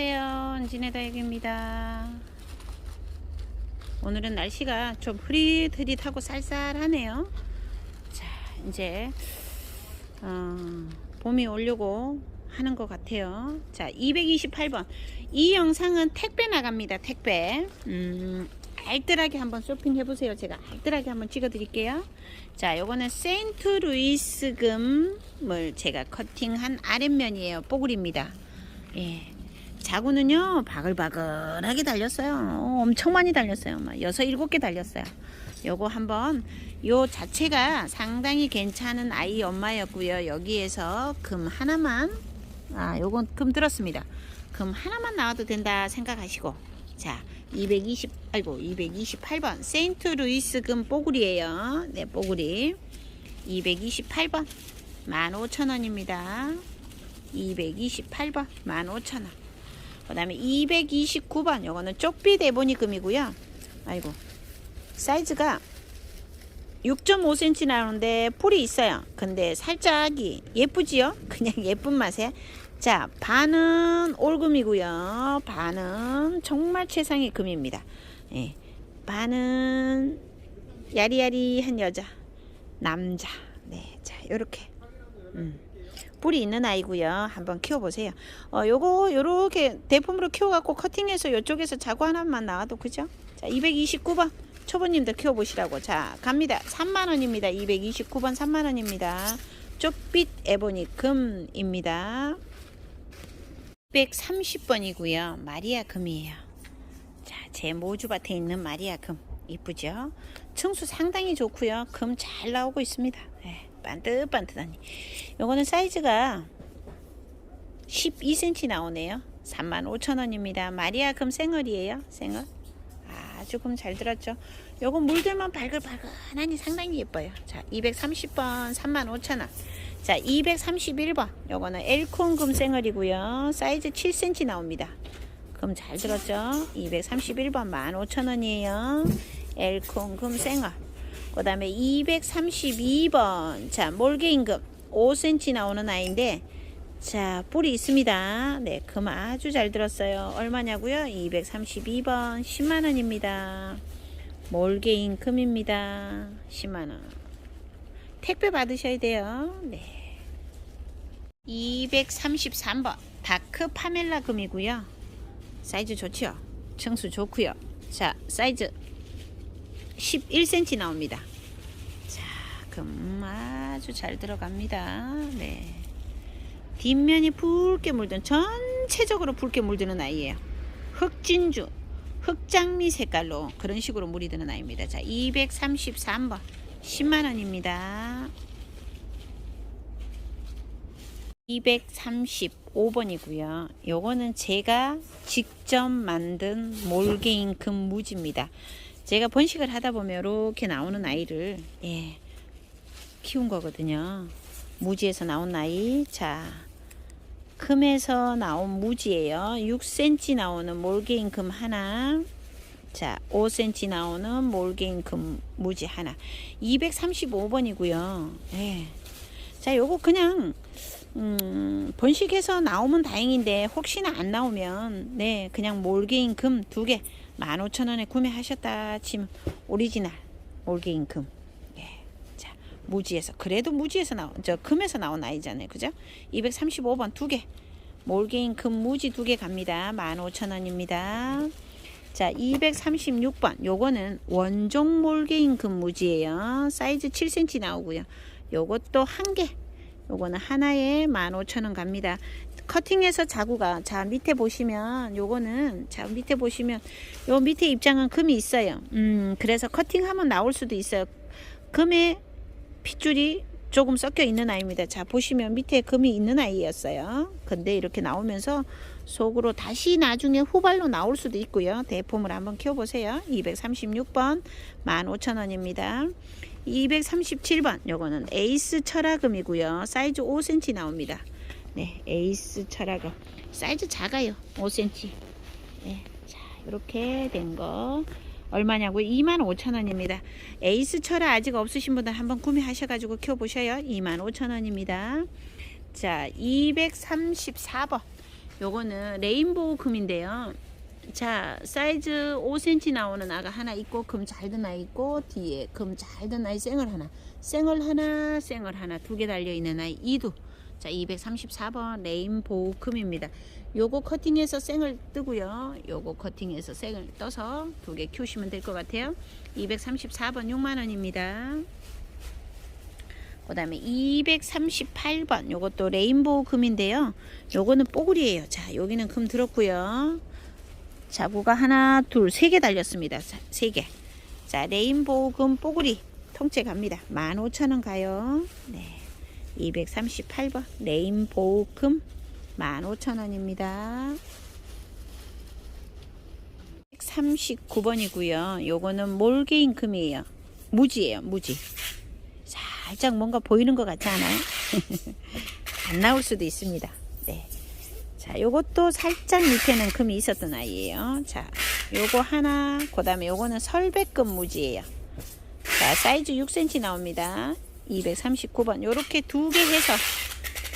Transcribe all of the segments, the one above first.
안녕하세요. 은진의 다육입니다. 오늘은 날씨가 좀 흐릿흐릿하고 쌀쌀하네요. 자, 이제 어, 봄이 오려고 하는 것 같아요. 자, 228번. 이 영상은 택배 나갑니다. 택배. 음, 알뜰하게 한번 쇼핑해 보세요. 제가 알뜰하게 한번 찍어 드릴게요. 자, 요거는 세인트 루이스 금을 제가 커팅한 아랫면이에요. 뽀글입니다. 예. 자구는요, 바글바글하게 달렸어요. 어, 엄청 많이 달렸어요. 막 여섯, 일곱 개 달렸어요. 요거 한번, 요 자체가 상당히 괜찮은 아이 엄마였고요. 여기에서 금 하나만, 아, 요건 금 들었습니다. 금 하나만 나와도 된다 생각하시고, 자, 220, 아이고, 228번. 세인트 루이스 금 뽀글이에요. 네, 뽀글이. 228번. 15,000원입니다. 228번. 15,000원. 그 다음에 229번. 요거는 쪽비 대보니 금이고요. 아이고. 사이즈가 6.5cm 나오는데 풀이 있어요. 근데 살짝이 예쁘지요? 그냥 예쁜 맛에. 자, 반은 올금이고요. 반은 정말 최상의 금입니다. 예. 반은 야리야리한 여자, 남자. 네, 자, 요렇게. 음. 뿔이 있는 아이고요. 한번 키워보세요. 어, 요거 요렇게 대품으로 키워갖고 커팅해서 요쪽에서 자구 하나만 나와도 그죠? 자, 229번 초보님들 키워보시라고. 자, 갑니다. 3만원입니다. 229번 3만원입니다. 쪽빛 에보니 금입니다. 630번이고요. 마리아 금이에요. 자, 제 모주밭에 있는 마리아 금. 이쁘죠? 층수 상당히 좋고요. 금 잘 나오고 있습니다. 네, 반듯반듯하니. 요거는 사이즈가 12cm 나오네요. 35,000원입니다. 마리아 금 생얼이에요. 생얼. 아주 금 잘 들었죠. 요거 물들만 발글발글하니 상당히 예뻐요. 자, 230번 35,000원. 자, 231번. 요거는 엘콘 금 생얼이고요. 사이즈 7cm 나옵니다. 금 잘 들었죠? 231번 15,000원이에요. 엘콘 금 생얼. 그 다음에 232번. 자, 몰개임금 5cm 나오는 아이인데, 자, 뿔이 있습니다. 네, 금 아주 잘 들었어요. 얼마냐고요? 232번 10만원입니다. 몰개인 금입니다. 10만원. 택배 받으셔야 돼요. 네. 233번. 다크 파멜라 금이고요. 사이즈 좋죠? 청수 좋고요. 자, 사이즈 11cm 나옵니다. 자, 금 아주 잘 들어갑니다. 네. 뒷면이 붉게 물든 전체적으로 붉게 물드는 아이예요. 흑진주, 흑장미 색깔로 그런 식으로 물이 드는 아이입니다. 자, 233번 10만 원입니다. 235번이고요. 요거는 제가 직접 만든 몰개인 금 무지입니다. 제가 번식을 하다 보면 이렇게 나오는 아이를 예, 키운 거거든요. 무지에서 나온 아이. 자, 금에서 나온 무지예요. 6cm 나오는 몰개인 금 하나. 자, 5cm 나오는 몰개인 금 무지 하나. 235번이고요. 예. 자, 요거 그냥 음, 번식해서 나오면 다행인데 혹시나 안 나오면 네, 그냥 몰개인 금 두 개 15,000원에 구매하셨다 치면 오리지널 몰개인 금. 무지에서 그래도 무지에서 나온 저 금에서 나온 아이잖아요. 그죠? 235번 두 개. 몰개인 금 무지 두 개 갑니다. 15,000원입니다. 자, 236번. 요거는 원종 몰개인 금 무지예요. 사이즈 7cm 나오고요. 요것도 한 개. 요거는 하나에 15,000원 갑니다. 커팅해서 자구가 자 밑에 보시면 요거는 자 밑에 보시면 요 밑에 입장은 금이 있어요. 음 그래서 커팅하면 나올 수도 있어요. 금에 핏줄이 조금 섞여 있는 아이입니다. 자 보시면 밑에 금이 있는 아이였어요. 근데 이렇게 나오면서 속으로 다시 나중에 후발로 나올 수도 있고요. 대폼을 한번 키워보세요. 236번 15,000원입니다. 237번 요거는 에이스 철화금이고요. 사이즈 5cm 나옵니다. 네, 에이스 철화금. 사이즈 작아요. 5cm. 네, 자, 이렇게 된 거. 얼마냐고요? 25,000원입니다. 에이스 철화 아직 없으신 분들 한번 구매하셔가지고 키워보셔요. 25,000원입니다. 자, 234번. 요거는 레인보우 금인데요. 자, 사이즈 5cm 나오는 아가 하나 있고 금 잘 든 아이 있고 뒤에 금 잘 든 아이 생얼 하나, 생얼 하나, 생얼 하나 두 개 달려 있는 아이 이두. 자, 234번 레인보우 금입니다. 요거 커팅해서 생을 뜨고요. 요거 커팅해서 생을 떠서 두 개 키우시면 될 것 같아요. 234번 6만 원입니다. 그 다음에 238번 요것도 레인보우 금인데요. 요거는 뽀글이에요. 자, 여기는 금 들었고요. 자구가 하나, 둘, 세 개 달렸습니다. 자, 세 개. 자, 레인보우 금 뽀글이 통째 갑니다. 15,000원 가요. 네. 238번 레인보우 금 15,000원입니다. 139번이고요. 요거는 몰개인 금이에요. 무지예요. 무지. 살짝 뭔가 보이는 것 같지 않아요? 안 나올 수도 있습니다. 네. 자, 요것도 살짝 밑에는 금이 있었던 아이예요. 자, 요거 하나, 그 다음에 요거는 설백금 무지예요. 자, 사이즈 6cm 나옵니다. 239번. 요렇게 두 개 해서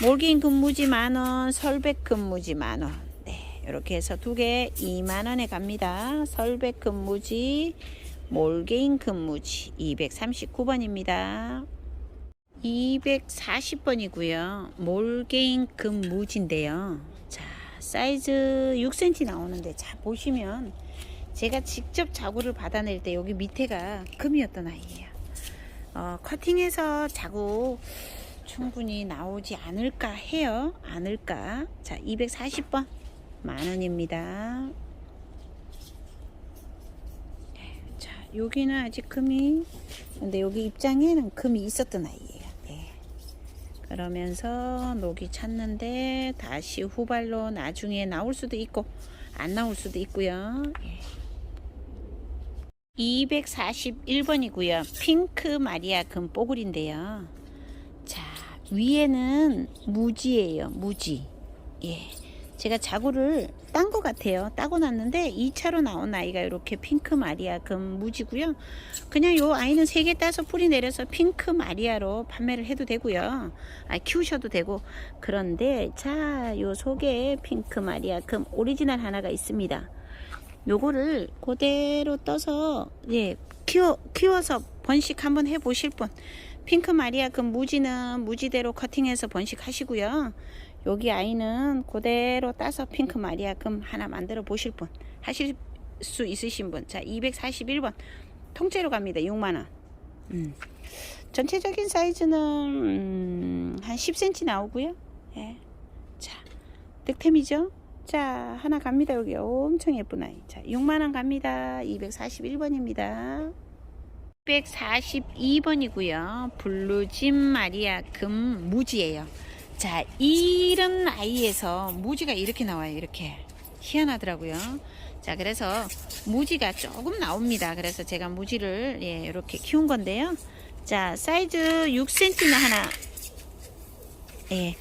몰긴 금무지 만원, 설백 금무지 만원. 네, 요렇게 해서 두 개 2만원에 갑니다. 설백 금무지, 몰개인 금무지 239번입니다. 240번이고요. 몰개인 금무지인데요. 자, 사이즈 6cm 나오는데 자 보시면 제가 직접 자구를 받아낼 때 여기 밑에가 금이었던 아이예요. 어, 커팅해서 자구 충분히 나오지 않을까 해요. 않을까. 자, 240번 만원입니다. 자, 여기는 아직 금이 근데 여기 입장에는 금이 있었던 아이예요. 네. 그러면서 녹이 찼는데 다시 후발로 나중에 나올 수도 있고 안 나올 수도 있고요. 예. 241번이고요. 핑크 마리아 금 뽀글인데요. 자, 위에는 무지예요. 무지. 예. 제가 자구를 딴 것 같아요. 따고 났는데 2차로 나온 아이가 이렇게 핑크 마리아 금 무지고요. 그냥 요 아이는 3개 따서 뿌리 내려서 핑크 마리아로 판매를 해도 되고요. 아, 키우셔도 되고. 그런데 자, 요 속에 핑크 마리아 금 오리지널 하나가 있습니다. 요거를 그대로 떠서 예, 키워 키워서 번식 한번 해 보실 분. 핑크 마리아 금 무지는 무지대로 커팅해서 번식하시고요. 여기 아이는 그대로 따서 핑크 마리아 금 하나 만들어 보실 분 하실 수 있으신 분. 자, 241번 통째로 갑니다. 6만 원. 음. 전체적인 사이즈는 음, 한 10cm 나오고요. 예. 자, 득템이죠? 자, 하나 갑니다. 여기 엄청 예쁜 아이. 자, 6만 원 갑니다. 241번입니다. 642번이고요. 블루진 마리아 금 무지예요. 자, 이런 아이에서 무지가 이렇게 나와요. 이렇게. 희한하더라고요. 자, 그래서 무지가 조금 나옵니다. 그래서 제가 무지를 예, 이렇게 키운 건데요. 자, 사이즈 6cm나 하나. 예.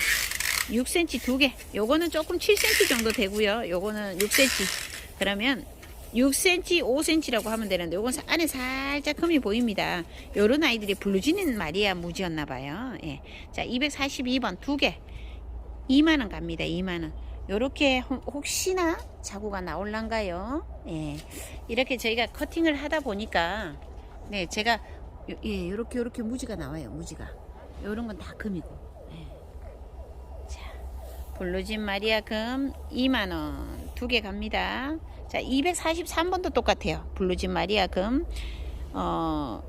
6cm 두 개. 요거는 조금 7cm 정도 되고요. 요거는 6cm. 그러면 6cm, 5cm라고 하면 되는데 요건 사- 안에 살짝 흠이 보입니다. 요런 아이들이 블루진 마리아 무지였나 봐요. 예. 자, 242번 두 개. 2만 원 갑니다. 2만 원. 요렇게 혹- 혹시나 자구가 나올란가요? 예. 이렇게 저희가 커팅을 하다 보니까 네, 제가 요- 예, 요렇게 요렇게 무지가 나와요. 무지가. 요런 건 다 금이고. 예. 자, 블루진 마리아 금 2만 원. 두 개 갑니다. 자, 243번도 똑같아요. 블루진 마리아 금. 어,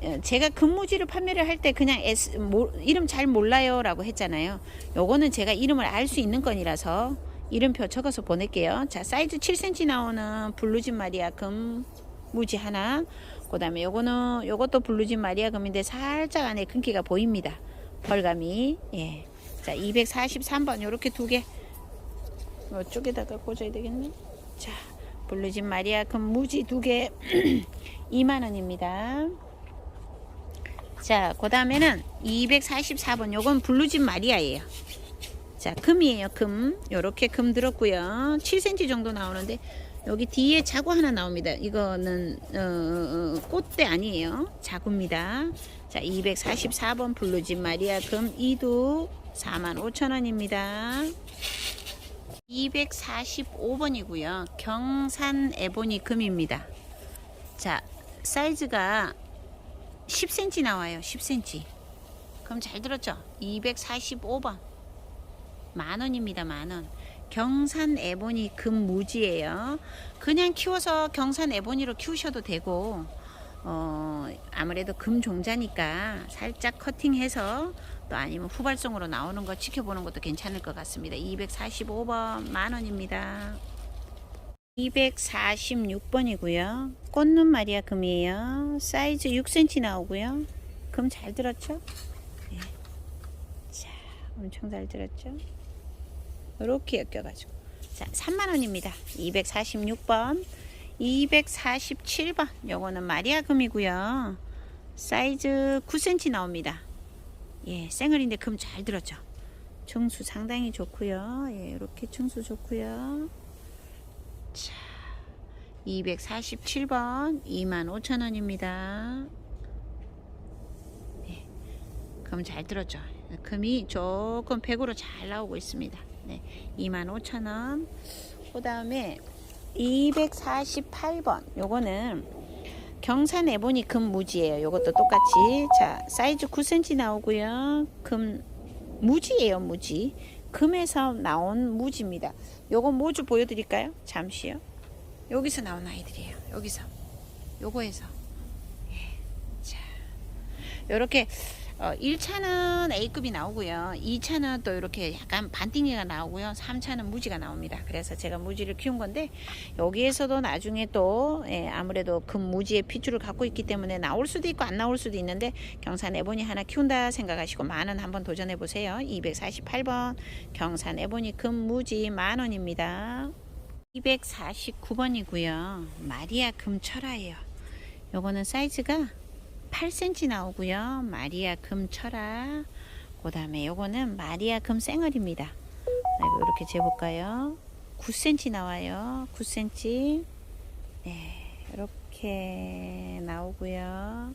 어, 제가 금무지를 판매를 할 때 그냥 S, 모, 이름 잘 몰라요 라고 했잖아요. 요거는 제가 이름을 알 수 있는 건이라서 이름표 적어서 보낼게요. 자, 사이즈 7cm 나오는 블루진 마리아 금 무지 하나. 그 다음에 요거는 요것도 블루진 마리아 금인데 살짝 안에 금기가 보입니다. 펄감이. 예. 자, 243번 요렇게 두 개. 이쪽에다가 꽂아야 되겠네. 자, 블루진 마리아 금 무지 두 개 2만 원입니다. 자, 그 다음에는 244번. 요건 블루진 마리아예요. 자, 금이에요. 금. 요렇게 금 들었고요. 7cm 정도 나오는데 여기 뒤에 자구 하나 나옵니다. 이거는 어, 어, 꽃대 아니에요. 자구입니다. 자, 244번 블루진 마리아 금 2두 45,000원입니다. 245번이고요. 경산 에보니 금입니다. 자, 사이즈가 10cm 나와요. 10cm. 그럼 잘 들었죠? 245번. 만 원입니다. 만 원. 경산 에보니 금 무지예요. 그냥 키워서 경산 에보니로 키우셔도 되고 어, 아무래도 금 종자니까 살짝 커팅해서 또 아니면 후발성으로 나오는 거 지켜보는 것도 괜찮을 것 같습니다. 245번 만 원입니다. 246번이고요. 꽃눈 마리아 금이에요. 사이즈 6cm 나오고요. 금 잘 들었죠? 예. 자, 엄청 잘 들었죠? 이렇게 엮여가지고. 자, 3만원입니다. 246번. 247번. 요거는 마리아 금이고요. 사이즈 9cm 나옵니다. 예, 생얼인데 금 잘 들었죠? 청수 상당히 좋고요. 예, 이렇게 청수 좋고요. 자, 247번 25,000원입니다. 네, 금 잘 들었죠? 금이 조금 100으로 잘 나오고 있습니다. 네, 25,000원. 그 다음에 248번. 요거는 경산 에보니 금 무지예요. 요것도 똑같이. 자, 사이즈 9cm 나오고요. 금 무지예요, 무지. 금에서 나온 무지입니다. 요거 모주 보여드릴까요? 잠시요. 여기서 나온 아이들이에요. 여기서. 요거에서. 예. 자. 요렇게 어, 1차는 A급이 나오고요. 2차는 또 이렇게 약간 반띵이가 나오고요. 3차는 무지가 나옵니다. 그래서 제가 무지를 키운 건데 여기에서도 나중에 또 예, 아무래도 금무지의 핏줄을 갖고 있기 때문에 나올 수도 있고 안 나올 수도 있는데 경산 에보니 하나 키운다 생각하시고 만원 한번 도전해 보세요. 248번 경산 에보니 금무지 만원입니다. 249번이고요. 마리아 금철화예요. 요거는 사이즈가 8cm 나오고요. 마리아 금 철화. 그 다음에 요거는 마리아 금 생얼입니다. 이렇게 재볼까요? 9cm 나와요. 9cm. 네, 이렇게 나오고요.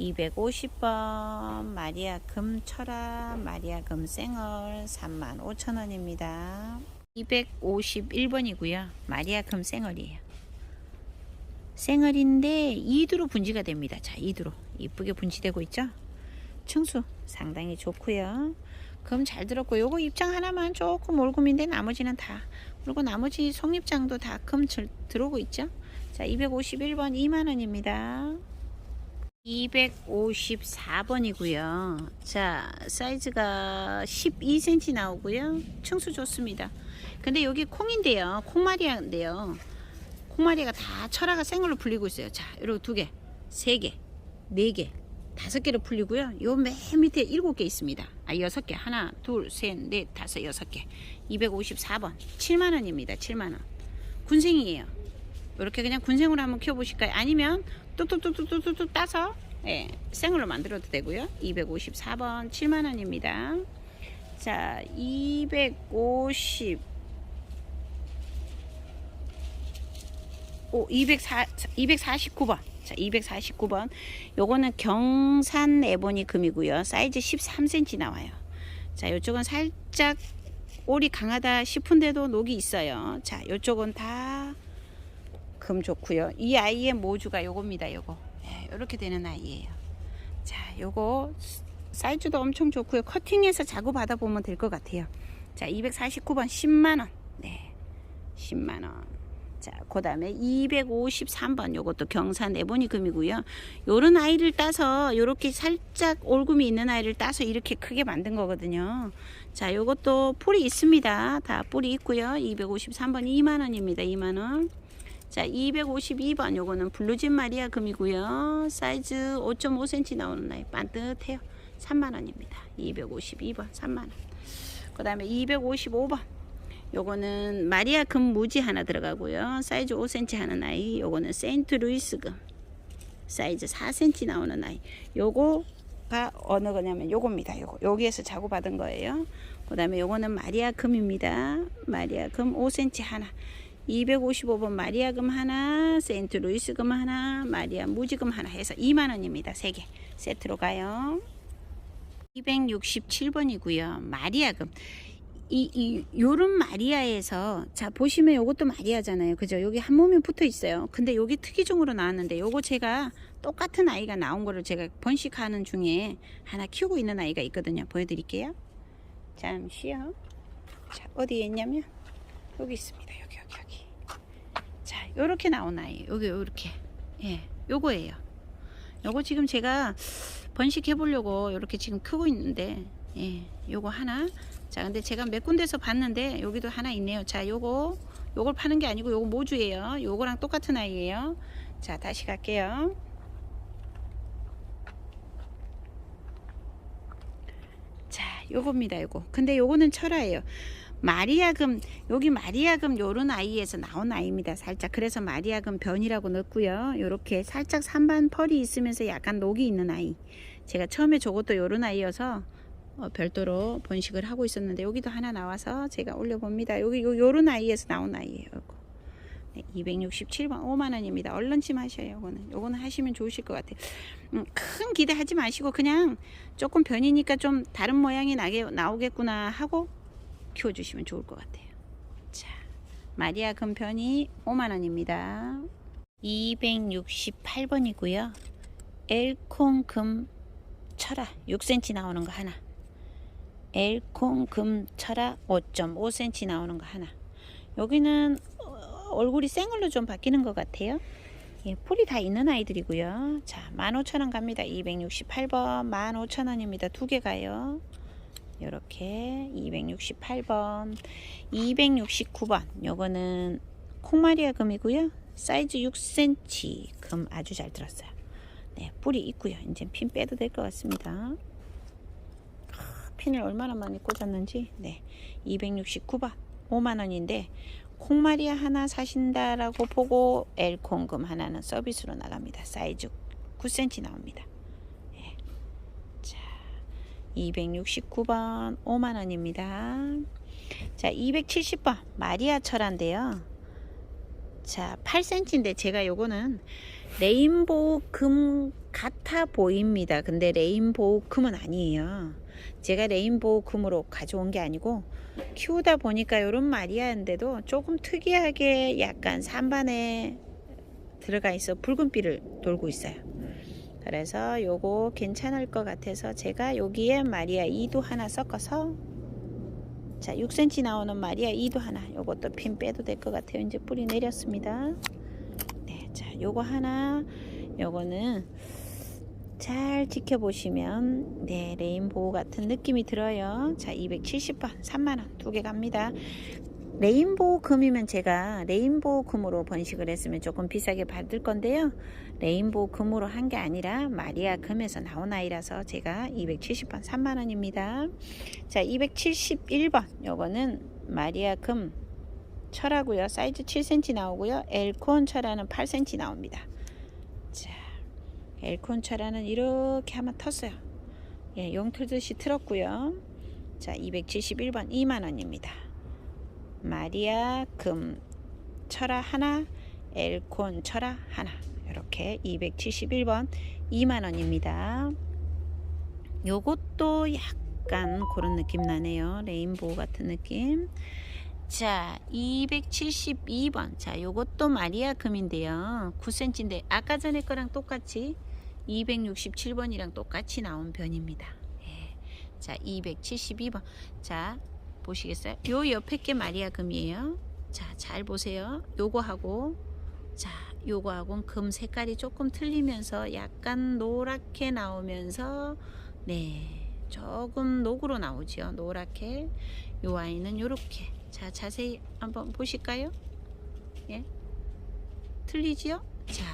250번 마리아 금 철화, 마리아 금 생얼 35,000원입니다. 251번이고요. 마리아 금 생얼이에요. 생얼인데 이두로 분지가 됩니다. 자, 이두로 이쁘게 분지되고 있죠? 층수 상당히 좋고요. 금 잘 들었고 요거 입장 하나만 조금 올금인데 나머지는 다 그리고 나머지 속입장도 다 금 들어오고 있죠? 자, 251번 2만원입니다. 254번이고요. 자, 사이즈가 12cm 나오고요. 층수 좋습니다. 근데 여기 콩인데요. 콩마리아인데요. 콩마리가 다 철화가 생으로 풀리고 있어요. 자, 이렇게 두 개, 세 개, 네 개, 다섯 개로 풀리고요. 요 맨 밑에 일곱 개 있습니다. 아, 여섯 개. 하나, 둘, 셋, 넷, 다섯, 여섯 개. 254번. 7만원입니다. 7만원. 군생이에요. 이렇게 그냥 군생으로 한번 키워보실까요? 아니면 뚝뚝뚝뚝뚝뚝 따서 예, 생으로 만들어도 되고요. 254번 7만원입니다. 자, 250 오, 204, 249번. 자, 249번. 요거는 경산 에보니 금이고요. 사이즈 13cm 나와요. 자, 요쪽은 살짝 올이 강하다 싶은데도 녹이 있어요. 자, 요쪽은 다 금 좋고요. 이 아이의 모주가 요겁니다. 요거. 네, 요렇게 되는 아이예요. 자, 요거 사이즈도 엄청 좋고요. 커팅해서 자구 받아보면 될 것 같아요. 자, 249번 10만원. 네. 10만원. 자, 그 다음에 253번 요것도 경산 에보니 금이고요. 요런 아이를 따서 요렇게 살짝 올금이 있는 아이를 따서 이렇게 크게 만든 거거든요. 자, 요것도 뿌리 있습니다. 다 뿌리 있고요. 253번 2만원입니다. 2만원. 자, 252번 요거는 블루진 마리아 금이고요. 사이즈 5.5cm 나오는 아이 반듯해요. 3만원입니다. 252번 3만원. 그 다음에 255번 요거는 마리아 금 무지 하나 들어가고요. 사이즈 5cm 하는 아이. 요거는 세인트 루이스 금. 사이즈 4cm 나오는 아이. 요거가 어느 거냐면 요겁니다. 요거. 여기에서 자고 받은 거예요. 그 다음에 요거는 마리아 금입니다. 마리아 금 5cm 하나. 255번 마리아 금 하나, 세인트 루이스 금 하나, 마리아 무지 금 하나 해서 2만원입니다. 3개 세트로 가요. 267번이고요. 마리아 금. 이, 이 요런 마리아에서 자 보시면 요것도 마리아잖아요. 그죠? 여기 한 몸이 붙어 있어요. 근데 여기 특이종으로 나왔는데 요거 제가 똑같은 아이가 나온 거를 제가 번식하는 중에 하나 키우고 있는 아이가 있거든요. 보여드릴게요. 잠시요. 자 어디에 있냐면 여기 있습니다. 여기 여기 여기. 자 요렇게 나온 아이. 여기 요렇게. 예 요거예요. 요거 지금 제가 번식해 보려고 이렇게 지금 크고 있는데 예 요거 하나 자 근데 제가 몇 군데서 봤는데 여기도 하나 있네요. 자 요거 요걸 파는 게 아니고 요거 모주예요. 요거랑 똑같은 아이예요. 자 다시 갈게요. 자 요겁니다 요거. 근데 요거는 철화예요. 마리아금 여기 마리아금 요런 아이에서 나온 아이입니다 살짝. 그래서 마리아금 변이라고 넣었고요. 요렇게 살짝 산반 펄이 있으면서 약간 녹이 있는 아이. 제가 처음에 저것도 요런 아이여서 어, 별도로 번식을 하고 있었는데 여기도 하나 나와서 제가 올려봅니다 여기 요, 요런 아이에서 나온 아이예요 요거. 네, 267번 5만원입니다 얼른 좀 하셔요 요거는 요거는 하시면 좋으실 것 같아요 음, 큰 기대하지 마시고 그냥 조금 변이니까 좀 다른 모양이 나게 나오겠구나 하고 키워주시면 좋을 것 같아요. 자, 마리아 금편이 5만원입니다. 268번이고요. 엘콩 금 철화 6cm 나오는 거 하나. 엘콩 금 철화 5.5cm 나오는 거 하나. 여기는 어, 얼굴이 생얼로 좀 바뀌는 것 같아요. 예, 풀이 다 있는 아이들이고요. 자, 15,000원 갑니다. 268번 15,000원입니다. 두 개 가요. 이렇게 268번 269번 요거는 콩마리아 금이고요 사이즈 6cm 금 아주 잘 들었어요 네 뿌리 있고요 이제 핀 빼도 될 것 같습니다 아, 핀을 얼마나 많이 꽂았는지 네 269번 5만원인데 콩마리아 하나 사신다라고 보고 엘콩금 하나는 서비스로 나갑니다 사이즈 9cm 나옵니다 269번 5만원입니다. 자, 270번 마리아 철화인데요. 자, 8cm인데 제가 요거는 레인보우 금 같아 보입니다. 근데 레인보우 금은 아니에요. 제가 레인보우 금으로 가져온 게 아니고 키우다 보니까 요런 마리아인데도 조금 특이하게 약간 산반에 들어가 있어 붉은빛을 돌고 있어요. 그래서 요거 괜찮을 것 같아서 제가 여기에 마리아 2도 하나 섞어서 자 6cm 나오는 마리아 2도 하나 요것도 핀 빼도 될 것 같아요 이제 뿌리 내렸습니다 네 자 요거 하나 요거는 잘 지켜보시면 네 레인보우 같은 느낌이 들어요 자 270번 3만원 두 개 갑니다 레인보우 금이면 제가 레인보우 금으로 번식을 했으면 조금 비싸게 받을 건데요. 레인보우 금으로 한 게 아니라 마리아 금에서 나온 아이라서 제가 270번 3만원입니다. 자 271번 요거는 마리아 금 철하고요. 사이즈 7cm 나오고요. 엘콘 철화는 8cm 나옵니다. 자 엘콘 철화는 이렇게 한번 텄어요. 예, 용 틀듯이 틀었고요. 자 271번 2만원입니다. 마리아 금 철화 하나 엘콘 철화 하나 이렇게 271번 2만원입니다 요것도 약간 그런 느낌 나네요 레인보우 같은 느낌 자 272번 자 요것도 마리아 금인데요 9cm인데 아까 전에 거랑 똑같이 267번이랑 똑같이 나온 변입니다 예. 자 272번 자 보시겠어요? 요 옆에 게 마리아 금이에요. 자, 잘 보세요. 요거하고 자, 요거하고는 금 색깔이 조금 틀리면서 약간 노랗게 나오면서 네, 조금 녹으로 나오죠. 노랗게. 요 아이는 요렇게. 자, 자세히 한번 보실까요? 예. 틀리지요? 자,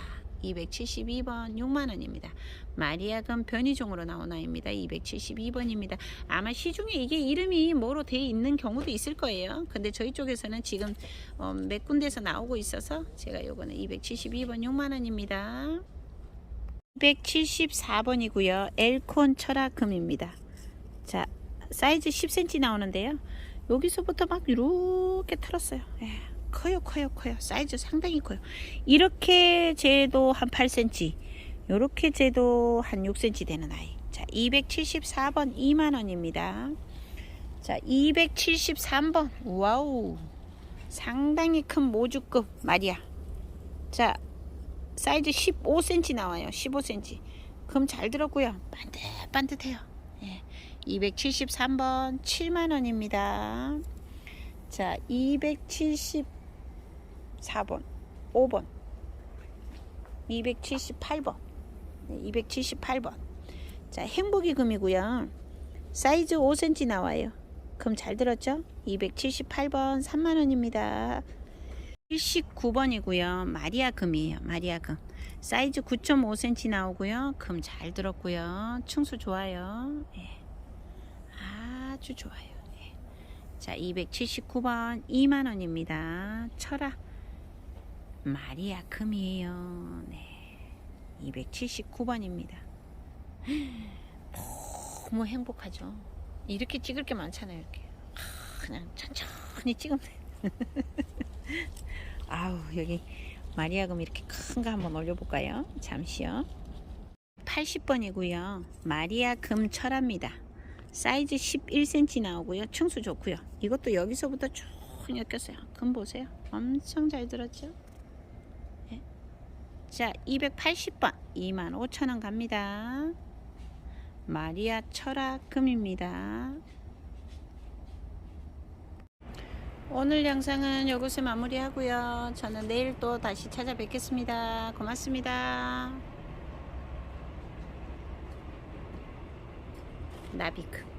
272번 6만원입니다. 마리아금 변이종으로 나온 아이입니다. 272번입니다. 아마 시중에 이게 이름이 뭐로 되어 있는 경우도 있을 거예요. 근데 저희 쪽에서는 지금 어, 몇 군데서 나오고 있어서 제가 요거는 272번 6만원입니다. 274번이고요. 엘콘 철화금입니다. 자, 사이즈 10cm 나오는데요. 여기서부터 막 이렇게 틀었어요. 예. 커요 커요 커요 사이즈 상당히 커요 이렇게 재도 한 8cm 요렇게 재도 한 6cm 되는 아이 자 274번 2만원입니다 자, 273번. 와우. 상당히 큰 모주급 말이야. 자, 사이즈 15cm 나와요. 15cm. 금 잘 들었고요. 반듯반듯해요. 예. 273번 7만 원입니다. 자, 274번 5번 278번 네, 278번 자, 행복이 금이고요. 사이즈 5cm 나와요. 금 잘 들었죠? 278번 3만 원입니다. 79번이고요. 마리아 금이에요. 마리아 금. 사이즈 9.5cm 나오고요. 금 잘 들었고요. 층수 좋아요. 예. 아주 좋아요. 예. 자, 279번 2만 원입니다. 철아 마리아 금이에요. 네. 279번입니다. 너무 행복하죠. 이렇게 찍을 게 많잖아요. 이렇게 아, 그냥 천천히 찍으면 돼. 아우 여기 마리아 금 이렇게 큰 거 한번 올려볼까요? 잠시요. 80번이고요. 마리아 금 철합니다. 사이즈 11cm 나오고요. 층수 좋고요. 이것도 여기서부터 쭉 엮였어요. 금 보세요. 엄청 잘 들었죠? 예. 자, 280번 25,000원 갑니다. 마리아 철학금입니다. 오늘 영상은 여기서 마무리하고요. 저는 내일 또 다시 찾아뵙겠습니다. 고맙습니다. 나비크.